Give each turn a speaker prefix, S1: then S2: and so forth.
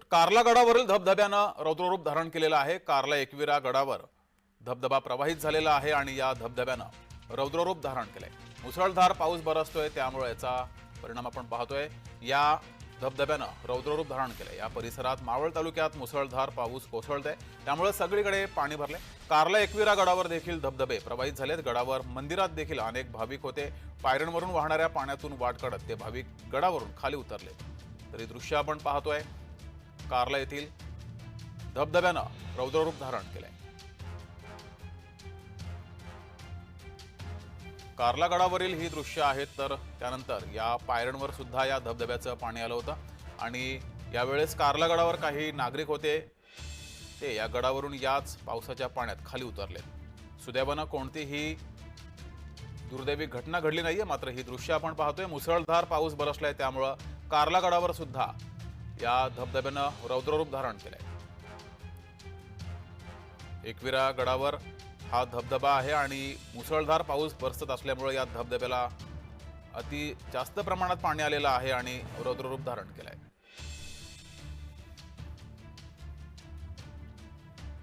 S1: तर कार्ला गडावरील धबधब्यानं रौद्ररूप धारण केलेलं आहे. कार्ला एकविरा गडावर धबधबा प्रवाहित झालेला आहे आणि या धबधब्यानं रौद्ररूप धारण केलंय. मुसळधार पाऊस बरसतोय त्यामुळे याचा परिणाम आपण पाहतोय. या धबधब्यानं रौद्ररूप धारण केलंय. या परिसरात मावळ तालुक्यात मुसळधार पाऊस कोसळतोय. त्यामुळे सगळीकडे पाणी भरले कार्ला एकविरा गडावर देखील धबधबे प्रवाहित झालेत. गडावर मंदिरात देखील अनेक भाविक होते. पायऱ्यांवरून वाहणाऱ्या पाण्यातून वाट काढत ते भाविक गडावरून खाली उतरले तरी दृश्य आपण पाहतोय. कार्ला येथील धबधब्यानं रौद्ररूप धारण केलंय. कार्ला गडावरील ही दृश्य आहेत तर त्यानंतर या पायऱ्यांवर सुद्धा या धबधब्याचं पाणी आलं होतं. आणि यावेळेस कार्ला गडावर काही नागरिक होते. ते या गडावरून याच पावसाच्या पाण्यात खाली उतरले सुदैवानं कोणतीही दुर्दैवी घटना घडली नाहीये मात्र ही दृश्य आपण पाहतोय. मुसळधार पाऊस बरसलाय त्यामुळं कार्ला गडावर सुद्धा या धबधब्यानं रौद्ररूप धारण केलंय. एकविरा गडावर हा धबधबा आहे आणि मुसळधार पाऊस बरसत असल्यामुळे या धबधब्याला अति जास्त प्रमाणात पाणी आलेलं आहे आणि रौद्ररूप धारण केलंय.